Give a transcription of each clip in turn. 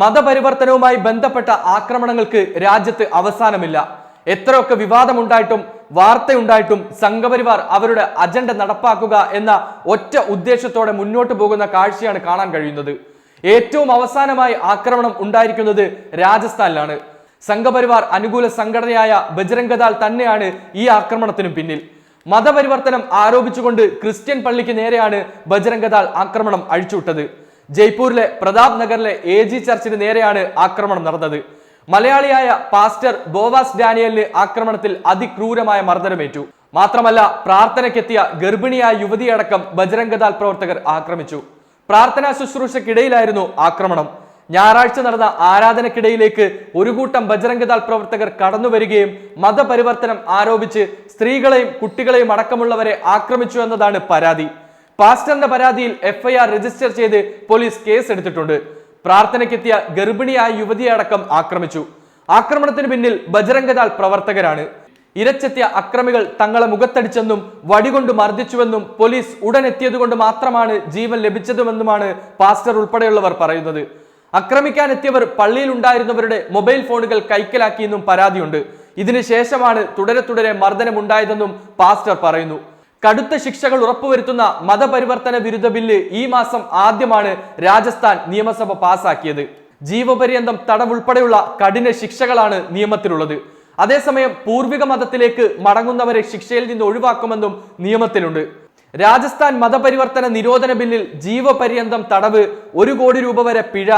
മതപരിവർത്തനവുമായി ബന്ധപ്പെട്ട ആക്രമണങ്ങൾക്ക് രാജ്യത്ത് അവസാനമില്ല. എത്രയൊക്കെ വിവാദമുണ്ടായിട്ടും വാർത്തയുണ്ടായിട്ടും സംഘപരിവാർ അവരുടെ അജണ്ട നടപ്പാക്കുക എന്ന ഒറ്റ ഉദ്ദേശത്തോടെ മുന്നോട്ട് പോകുന്ന കാഴ്ചയാണ് കാണാൻ കഴിയുന്നത്. ഏറ്റവും അവസാനമായി ആക്രമണം ഉണ്ടായിരിക്കുന്നത് രാജസ്ഥാനിലാണ്. സംഘപരിവാർ അനുകൂല സംഘടനയായ ബജരംഗദാൾ തന്നെയാണ് ഈ ആക്രമണത്തിനു പിന്നിൽ. മതപരിവർത്തനം ആരോപിച്ചുകൊണ്ട് ക്രിസ്ത്യൻ പള്ളിക്ക് നേരെയാണ് ബജരംഗദാൾ ആക്രമണം അഴിച്ചുവിട്ടത്. ജയ്പൂരിലെ പ്രതാപ് നഗറിലെ എ ജി ചർച്ചിന് നേരെയാണ് ആക്രമണം നടന്നത്. മലയാളിയായ പാസ്റ്റർ ബോവാസ് ഡാനിയലിന് ആക്രമണത്തിൽ അതിക്രൂരമായ മർദ്ദനമേറ്റു. മാത്രമല്ല പ്രാർത്ഥനയ്ക്കെത്തിയ ഗർഭിണിയായ യുവതിയടക്കം ബജരംഗദാൽ പ്രവർത്തകർ ആക്രമിച്ചു. പ്രാർത്ഥനാ ശുശ്രൂഷക്കിടയിലായിരുന്നു ആക്രമണം. ഞായറാഴ്ച നടന്ന ആരാധനക്കിടയിലേക്ക് ഒരു കൂട്ടം ബജരംഗദാൽ പ്രവർത്തകർ കടന്നു വരികയും മതപരിവർത്തനം ആരോപിച്ച് സ്ത്രീകളെയും കുട്ടികളെയും അടക്കമുള്ളവരെ ആക്രമിച്ചു എന്നതാണ് പരാതി. പാസ്റ്ററിന്റെ പരാതിയിൽ എഫ്ഐആർ രജിസ്റ്റർ ചെയ്ത് പോലീസ് കേസ് എടുത്തിട്ടുണ്ട് പ്രാർത്ഥനയ്ക്കെത്തിയ ഗർഭിണിയായ യുവതിയെ അടക്കം ആക്രമിച്ചു. ആക്രമണത്തിന് പിന്നിൽ ബജരംഗദാൽ പ്രവർത്തകരാണ്. ഇരച്ചെത്തിയ അക്രമികൾ തങ്ങളെ മുഖത്തടിച്ചെന്നും വടികൊണ്ട് മർദ്ദിച്ചുവെന്നും പോലീസ് ഉടൻ എത്തിയതുകൊണ്ട് മാത്രമാണ് ജീവൻ ലഭിച്ചതുമെന്നുമാണ് പാസ്റ്റർ ഉൾപ്പെടെയുള്ളവർ പറയുന്നത്. പള്ളിയിൽ ഉണ്ടായിരുന്നവരുടെ മൊബൈൽ ഫോണുകൾ കൈക്കലാക്കിയെന്നും പരാതിയുണ്ട്. ഇതിനുശേഷമാണ് തുടരെ തുടരെ മർദ്ദനമുണ്ടായതെന്നും പാസ്റ്റർ പറയുന്നു. കടുത്ത ശിക്ഷകൾ ഉറപ്പുവരുത്തുന്ന മതപരിവർത്തന വിരുദ്ധ ബില്ല് ഈ മാസം ആദ്യമാണ് രാജസ്ഥാൻ നിയമസഭ പാസാക്കിയത്. ജീവപര്യന്തം തടവുൾപ്പെടെയുള്ള കഠിന ശിക്ഷകളാണ് നിയമത്തിലുള്ളത്. അതേസമയം പൂർവിക മതത്തിലേക്ക് മടങ്ങുന്നവരെ ശിക്ഷയിൽ നിന്ന് ഒഴിവാക്കുമെന്നും നിയമത്തിലുണ്ട്. രാജസ്ഥാൻ മതപരിവർത്തന നിരോധന ബില്ലിൽ ജീവപര്യന്തം തടവ് ഒരു കോടി രൂപ വരെ പിഴ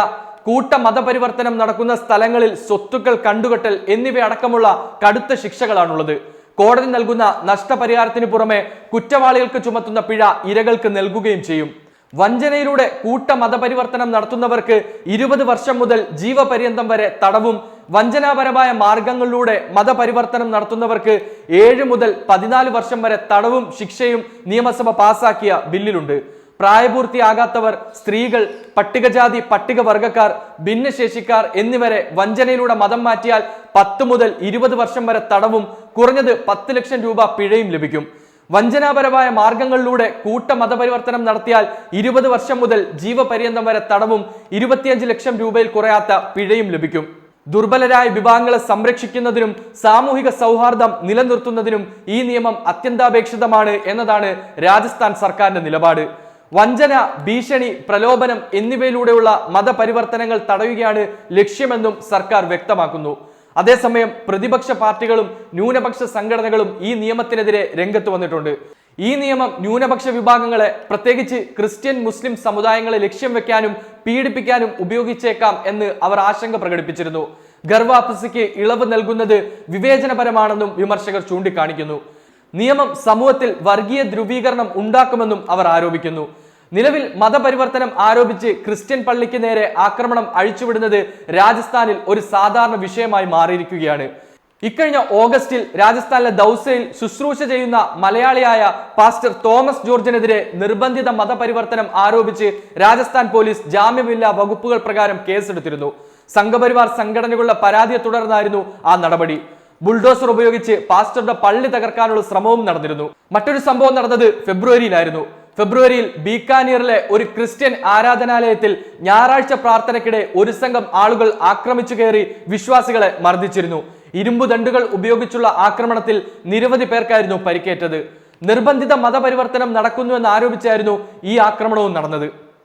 കൂട്ട മതപരിവർത്തനം നടക്കുന്ന സ്ഥലങ്ങളിൽ സ്വത്തുക്കൾ കണ്ടുകെട്ടൽ എന്നിവയടക്കമുള്ള കടുത്ത ശിക്ഷകളാണുള്ളത്. കോടതി നൽകുന്ന നഷ്ടപരിഹാരത്തിന് പുറമെ കുറ്റവാളികൾക്ക് ചുമത്തുന്ന പിഴ ഇരകൾക്ക് നൽകുകയും ചെയ്യും. വഞ്ചനയിലൂടെ കൂട്ട മതപരിവർത്തനം നടത്തുന്നവർക്ക് ഇരുപത് വർഷം മുതൽ ജീവപര്യന്തം വരെ തടവും വഞ്ചനാപരമായ മാർഗങ്ങളിലൂടെ മതപരിവർത്തനം നടത്തുന്നവർക്ക് ഏഴ് മുതൽ പതിനാല് വർഷം വരെ തടവും ശിക്ഷയും നിയമസഭ പാസാക്കിയ ബില്ലിലുണ്ട്. പ്രായപൂർത്തിയാകാത്തവർ സ്ത്രീകൾ പട്ടികജാതി പട്ടികവർഗക്കാർ ഭിന്നശേഷിക്കാർ എന്നിവരെ വഞ്ചനയിലൂടെ മതം മാറ്റിയാൽ പത്ത് മുതൽ ഇരുപത് വർഷം വരെ തടവും കുറഞ്ഞത് പത്ത് ലക്ഷം രൂപ പിഴയും ലഭിക്കും. വഞ്ചനാപരമായ മാർഗങ്ങളിലൂടെ കൂട്ട മതപരിവർത്തനം നടത്തിയാൽ ഇരുപത് വർഷം മുതൽ ജീവപര്യന്തം വരെ തടവും ഇരുപത്തിയഞ്ച് ലക്ഷം രൂപയിൽ കുറയാത്ത പിഴയും ലഭിക്കും. ദുർബലരായ വിഭാഗങ്ങളെ സംരക്ഷിക്കുന്നതിനും സാമൂഹിക സൗഹാർദ്ദം നിലനിർത്തുന്നതിനും ഈ നിയമം അത്യന്താപേക്ഷിതമാണ് എന്നതാണ് രാജസ്ഥാൻ സർക്കാരിന്റെ നിലപാട്. വഞ്ചന ഭീഷണി പ്രലോഭനം എന്നിവയിലൂടെയുള്ള മതപരിവർത്തനങ്ങൾ തടയുകയാണ് ലക്ഷ്യമെന്നും സർക്കാർ വ്യക്തമാക്കുന്നു. അതേസമയം പ്രതിപക്ഷ പാർട്ടികളും ന്യൂനപക്ഷ സംഘടനകളും ഈ നിയമത്തിനെതിരെ രംഗത്ത് വന്നിട്ടുണ്ട്. ഈ നിയമം ന്യൂനപക്ഷ വിഭാഗങ്ങളെ പ്രത്യേകിച്ച് ക്രിസ്ത്യൻ മുസ്ലിം സമുദായങ്ങളെ ലക്ഷ്യം വെക്കാനും പീഡിപ്പിക്കാനും ഉപയോഗിച്ചേക്കാം എന്ന് അവർ ആശങ്ക പ്രകടിപ്പിച്ചിരുന്നു. ഗർഭാപസിക്ക് ഇളവ് നൽകുന്നത് വിവേചനപരമാണെന്നും വിമർശകർ ചൂണ്ടിക്കാണിക്കുന്നു. നിയമം സമൂഹത്തിൽ വർഗീയ ധ്രുവീകരണം ഉണ്ടാക്കുമെന്നും അവർ ആരോപിക്കുന്നു. നിലവിൽ മതപരിവർത്തനം ആരോപിച്ച് ക്രിസ്ത്യൻ പള്ളിക്ക് നേരെ ആക്രമണം അഴിച്ചുവിടുന്നത് രാജസ്ഥാനിൽ ഒരു സാധാരണ വിഷയമായി മാറിയിരിക്കുകയാണ്. ഇക്കഴിഞ്ഞ ഓഗസ്റ്റിൽ രാജസ്ഥാനിലെ ദൗസയിൽ ശുശ്രൂഷ ചെയ്യുന്ന മലയാളിയായ പാസ്റ്റർ തോമസ് ജോർജിനെതിരെ നിർബന്ധിത മതപരിവർത്തനം ആരോപിച്ച് രാജസ്ഥാൻ പോലീസ് ജാമ്യമില്ലാ വകുപ്പുകൾ പ്രകാരം കേസെടുത്തിരുന്നു. സംഘപരിവാർ സംഘടനകളുടെ പരാതിയെ തുടർന്നായിരുന്നു ആ നടപടി. ബുൾഡോസർ ഉപയോഗിച്ച് പാസ്റ്ററുടെ പള്ളി തകർക്കാനുള്ള ശ്രമവും നടന്നിരുന്നു. മറ്റൊരു സംഭവം നടന്നത് ഫെബ്രുവരിയിലായിരുന്നു. ഫെബ്രുവരിയിൽ ബീക്കാനീറിലെ ഒരു ക്രിസ്ത്യൻ ആരാധനാലയത്തിൽ ഞായറാഴ്ച പ്രാർത്ഥനയ്ക്കിടെ ഒരു സംഘം ആളുകൾ ആക്രമിച്ചു കയറി വിശ്വാസികളെ മർദ്ദിച്ചിരുന്നു. ഇരുമ്പു ദണ്ടുകൾ ഉപയോഗിച്ചുള്ള ആക്രമണത്തിൽ നിരവധി പേർക്കായിരുന്നു പരിക്കേറ്റത്. നിർബന്ധിത മതപരിവർത്തനം നടക്കുന്നുവെന്ന് ആരോപിച്ചായിരുന്നു ഈ ആക്രമണവും നടന്നത്.